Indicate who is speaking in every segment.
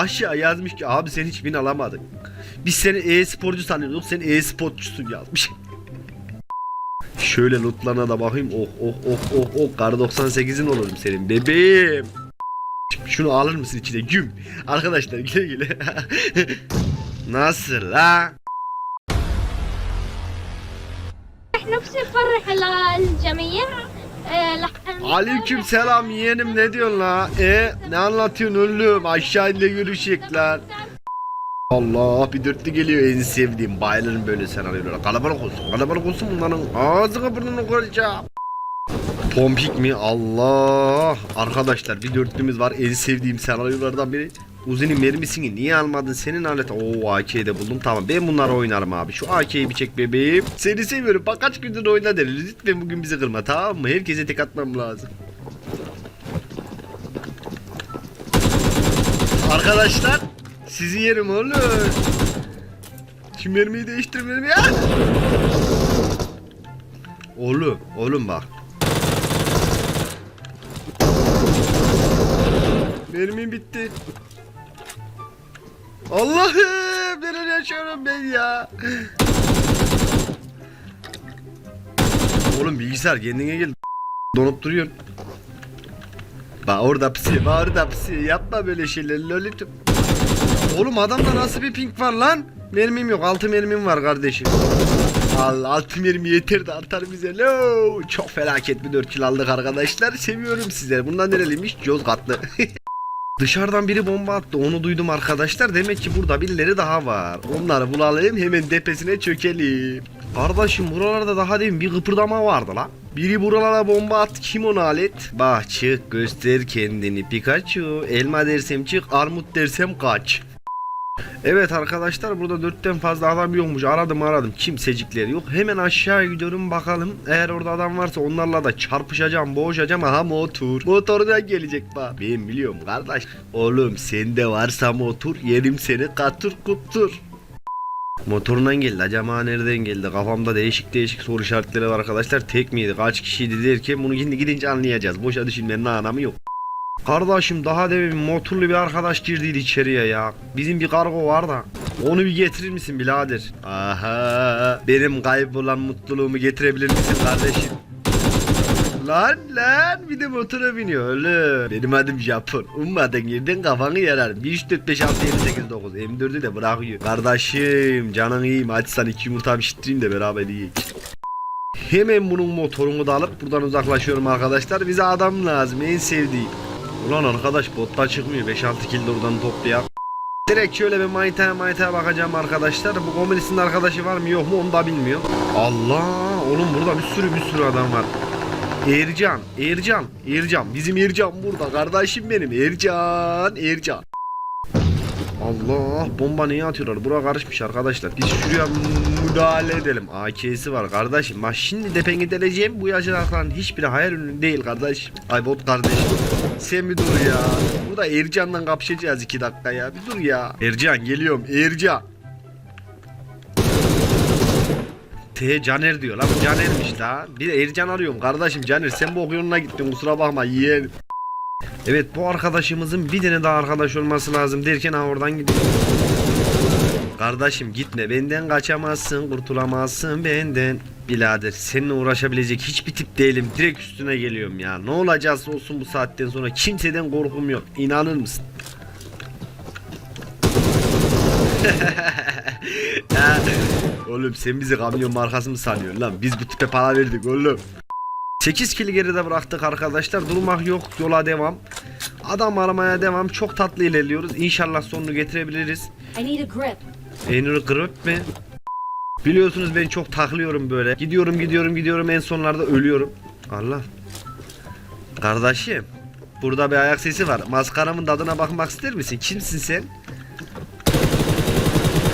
Speaker 1: Aşağı yazmış ki abi sen hiç win alamadın. Biz seni e-sporcu sanıyorduk sen e-sportçusun yazmış. Şöyle lootlana da bakayım. Oh oh oh oh oh. Kar 98'in olurum senin bebeğim. Şunu alır mısın içine güm. Arkadaşlar güle güle. Nasıl la?
Speaker 2: نفسي نفرح للجميع آه، لح-
Speaker 1: Aleyküm selam yeğenim ne diyorsun la? E ne anlatıyorsun oğlum? Aşağı inle görüşecek lan. Allah bir dörtlü geliyor en sevdiğim bayılırım böyle senaryolara. Kalabalık olsun kalabalık olsun bunların ağzını burnunu kıracağım. Pompik mi? Allah! Arkadaşlar bir dörtlümüz var en sevdiğim senaryolardan biri. Uzi'nin mermisini niye almadın? Senin alet... Oo AK'yi de buldum. Tamam ben bunları oynarım abi. Şu AK'yi bir çek bebeğim. Seni seviyorum. Bak kaç gündür oyna deriz. Lütfen bugün bizi kırma tamam mı? Herkese tek atmam lazım. Arkadaşlar sizi yerim oğlum. Şu mermiyi değiştir mermiyi. Ah! Oğlum, oğlum bak. Mermim bitti. Allah'ım neler yaşıyorum ben ya. Oğlum bilgisayar kendine gel. Donup duruyorsun. Bak orada pisi, bak orada pisi. Yapma böyle şeyler lolitum. Oğlum adamda nasıl bir pink var lan? Mermim yok, altı mermim var kardeşim. Al altı mermi yeter de artar bize. Lo, çok felaket bir 4 kill aldık arkadaşlar. Seviyorum sizleri. Bundan nereliymiş? Yozgatlı. Dışarıdan biri bomba attı onu duydum arkadaşlar. Demek ki burada birileri daha var. Onları bulalım hemen tepesine çökelim. Kardeşim buralarda daha demin bir kıpırdama vardı la. Biri buralara bomba attı kim onu alet? Bak çık göster kendini Pikachu. Elma dersem çık armut dersem kaç. Evet arkadaşlar burada dörtten fazla adam yokmuş. Aradım aradım kimsecikleri yok. Hemen aşağı gidiyorum bakalım. Eğer orada adam varsa onlarla da çarpışacağım, boğuşacağım. Aha motor. Motordan gelecek bak. Ben biliyorum kardeş. Oğlum sende varsa motor yerim seni katır kutur. Motorundan geldi. Acaba nereden geldi? Kafamda değişik değişik soru işaretleri var arkadaşlar. Tek miydi? Kaç kişiydi derken bunu şimdi gidince anlayacağız. Boşa düşünmenin anlamı yok. Kardeşim daha demin motorlu bir arkadaş girdiydi içeriye ya. Bizim bir kargo var da. Onu bir getirir misin birader? Aha. Benim kaybolan mutluluğumu getirebilir misin kardeşim? Lan lan bir de motora biniyor oğlum. Benim adım Japon. Ummadın yerden kafanı yarar. 1 3 4 5 6 7 8 9 M4'ü de bırakıyor. Kardeşim canın iyiyim. Hadi sana iki yumurta pişireyim de beraber yiyek. Hemen bunun motorunu da alıp buradan uzaklaşıyorum arkadaşlar. Bize adam lazım en sevdiğim. Ulan arkadaş botta çıkmıyor 5-6 kill de oradan toplayak. Direkt şöyle bir manitaya manitaya bakacağım arkadaşlar. Bu komünistin arkadaşı var mı yok mu onu da bilmiyorum. Allah oğlum burada bir sürü bir sürü adam var. Ercan, Ercan, Ercan. Bizim Ercan burada. Kardeşim benim. Ercan, Ercan. Allah bomba niye atıyorlar? Bura karışmış arkadaşlar. Biz şuraya müdahale edelim. AK'si var kardeşim. Bak şimdi depenge deleceğim. Bu yaşananların hiçbiri hayal ürünü değil kardeş. Ay bot kardeşim. Sen bir dur ya. Burada Ercan'la kapışacağız iki dakika ya. Bir dur ya. Ercan geliyorum. Ercan. T Caner diyor lan Caner'miş la. Bir de Ercan arıyorum kardeşim Caner sen bu okuyonuna gittin kusura bakma yeğenim. Evet bu arkadaşımızın bir tane daha arkadaş olması lazım derken ha oradan gidiyor. Kardeşim gitme benden kaçamazsın kurtulamazsın benden. Bilader seninle uğraşabilecek hiçbir tip değilim direkt üstüne geliyorum ya. Ne olacaksa olsun bu saatten sonra kimseden korkum yok inanır mısın? Ha, oğlum sen bizi kamyon markası mı sanıyorsun lan? Biz bu tipe para verdik oğlum. 8 kili geride bıraktık arkadaşlar. Durmak yok. Yola devam. Adam aramaya devam. Çok tatlı ilerliyoruz. İnşallah sonunu getirebiliriz.
Speaker 3: I need a grip.
Speaker 1: Peyniri kırıp mi? Biliyorsunuz ben çok taklıyorum böyle. Gidiyorum gidiyorum gidiyorum en sonlarda ölüyorum. Allah. Kardeşim. Burada bir ayak sesi var. Maskaramın tadına bakmak ister misin? Kimsin sen?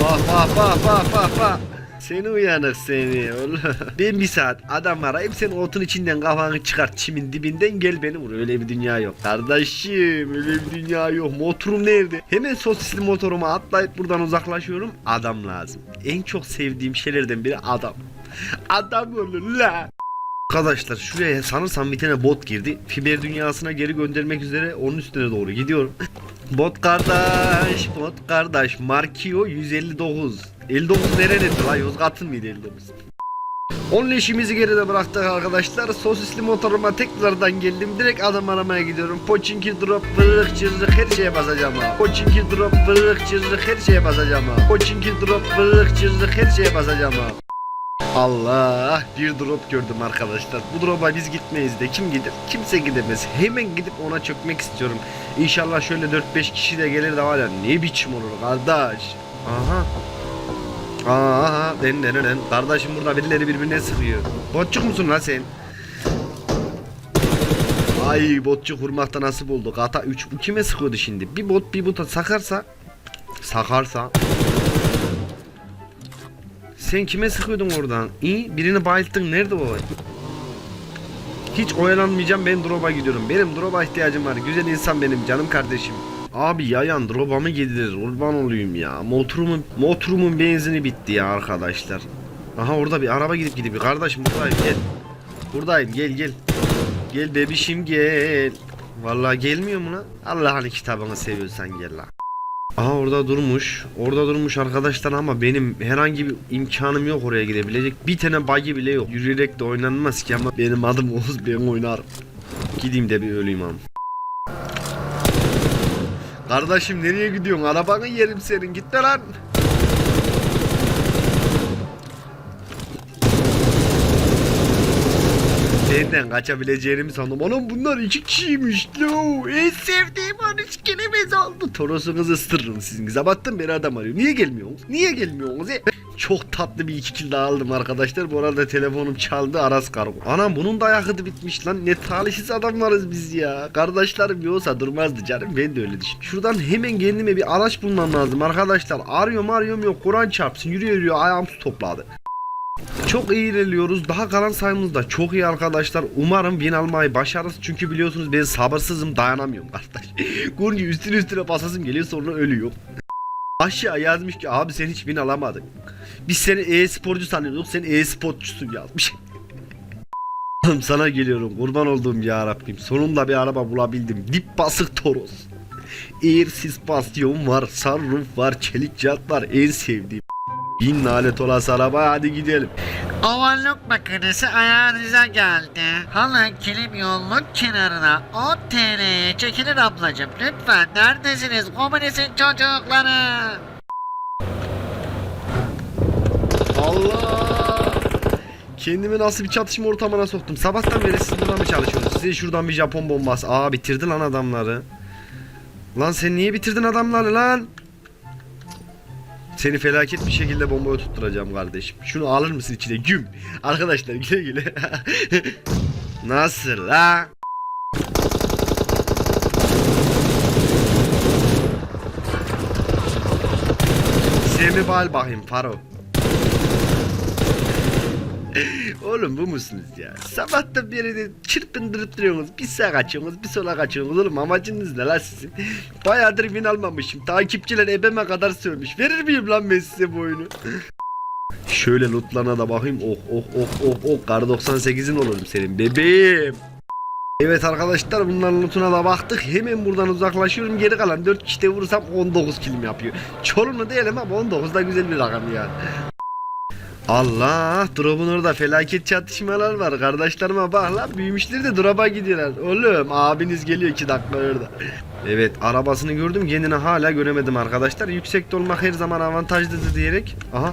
Speaker 1: Bak bak bak bak bak bak. Seni uyanık seni oğlum. Ben bir saat adam arayıp sen otun içinden kafanı çıkart çimin dibinden gel beni vur. Öyle bir dünya yok. Kardeşim öyle bir dünya yok. Motorum nerede? Hemen sosisli motoruma atlayıp buradan uzaklaşıyorum. Adam lazım. En çok sevdiğim şeylerden biri adam. Adam olur la. Arkadaşlar şuraya sanırsam bir tane bot girdi. Fiber dünyasına geri göndermek üzere onun üstüne doğru gidiyorum. Bot kardeş, bot kardeş. Markio 159. 59 nerenin la? Yozgat'ın mıydı 59? Onun işimizi geride bıraktık arkadaşlar. Sosisli motoruma tekrardan geldim. Direkt adam aramaya gidiyorum. Poçinki drop, vırık cırrık her şeye basacağım ha. Poçinki drop, vırık cırrık her şeye basacağım ha. Poçinki drop, vırık cırrık her şeye basacağım ha. Allah bir drop gördüm arkadaşlar. Bu drop'a biz gitmeyiz de kim gider? Kimse gidemez. Hemen gidip ona çökmek istiyorum. İnşallah şöyle 4-5 kişi de gelir de var ya ne biçim olur kardeş. Aha. Aha den den den. Kardeşim burada birileri birbirine sıkıyor. Botçuk musun lan sen? Ay botçuk vurmakta nasip oldu. Kata 3 bu kime sıkıyordu şimdi? Bir bot bir bota sakarsa sakarsa sen kime sıkıyordun oradan? İyi birini bayılttın nerede o? Hiç oyalanmayacağım ben drop'a gidiyorum. Benim drop'a ihtiyacım var. Güzel insan benim canım kardeşim. Abi yayan drop'a mı gidilir? Kurban olayım ya. Motorumun, motorumun benzini bitti ya arkadaşlar. Aha orada bir araba gidip gidip. Kardeşim buradayım gel. Buradayım gel gel. Gel bebişim gel. Vallahi gelmiyor mu lan? Allah'ın kitabını seviyorsan gel lan. Aha orada durmuş. Orada durmuş arkadaşlar ama benim herhangi bir imkanım yok oraya gidebilecek. Bir tane buggy bile yok. Yürüyerek de oynanmaz ki ama benim adım Oğuz ben oynarım. Gideyim de bir öleyim am. Kardeşim nereye gidiyorsun? Arabanı yerim senin. Git de lan. Senden kaçabileceğini sandım? Anam bunlar iki kişiymiş. Lo. En sevdiğim 13 kelimesi oldu. Torosunuzu ısırırım sizin. Zabattım beri adam arıyor. Niye gelmiyorsunuz? Niye gelmiyorsunuz? E? Çok tatlı bir iki kill aldım arkadaşlar. Bu arada telefonum çaldı Aras Kargo. Anam bunun da yakıtı bitmiş lan. Ne talihsiz adamlarız biz ya. Kardeşlerim yoksa durmazdı canım. Ben de öyle düşünüyorum. Şuradan hemen kendime bir araç bulmam lazım arkadaşlar. Arıyorum arıyorum yok. Kur'an çarpsın. Yürüyor yürüyor ayağım su topladı. Çok iyi ilerliyoruz. Daha kalan sayımız da çok iyi arkadaşlar. Umarım win almayı başarırız. Çünkü biliyorsunuz ben sabırsızım dayanamıyorum kardeş. Guncu üstüne üstüne basasım geliyor sonra ölüyor. Aşağı yazmış ki abi sen hiç win alamadın. Biz seni e-sporcu sanıyorduk sen e-sportçusun yazmış. Sana geliyorum kurban olduğum ya Rabbim. Sonunda bir araba bulabildim. Dip basık Toros. Air süspansiyon var, sunroof var, çelik jant var en sevdiğim. Bin lanet olası araba hadi gidelim.
Speaker 3: Ovallık makinesi ayağınıza geldi. Halı kilim yolluk kenarına 10 TL'ye çekilir ablacım. Lütfen neredesiniz komünistin çocukları?
Speaker 1: Allah! Kendimi nasıl bir çatışma ortamına soktum. Sabahtan beri siz burada mı çalışıyorsunuz? Size şuradan bir Japon bombası. Aa bitirdi lan adamları. Lan sen niye bitirdin adamları lan? Seni felaket bir şekilde bombaya tutturacağım kardeşim. Şunu alır mısın içine? Güm. Arkadaşlar güle güle. Nasıl la? Semi bal bakayım Faro. Oğlum bu musunuz ya? Sabahtan beri de çırpındırıp duruyorsunuz. Bir sağa kaçıyorsunuz, bir sola kaçıyorsunuz. Oğlum amacınız ne lan sizin? Bayağıdır win almamışım. Takipçiler ebeme kadar sövmüş. Verir miyim lan ben size bu oyunu? Şöyle lootlana da bakayım. Oh oh oh oh oh. Kar 98'in olurum senin bebeğim. Evet arkadaşlar bunların lootuna da baktık. Hemen buradan uzaklaşıyorum. Geri kalan 4 kişide vurursam 19 kilim yapıyor. Çorumlu değilim ama 19 da güzel bir rakam yani. Allah drop'un orada felaket çatışmalar var. Kardeşlerime bak lan büyümüşler de drop'a gidiyorlar. Oğlum abiniz geliyor 2 dakika orada. Evet arabasını gördüm kendini hala göremedim arkadaşlar. Yüksekte olmak her zaman avantajlıdır diyerek. Aha.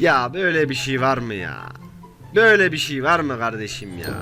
Speaker 1: Ya böyle bir şey var mı ya? Böyle bir şey var mı kardeşim ya?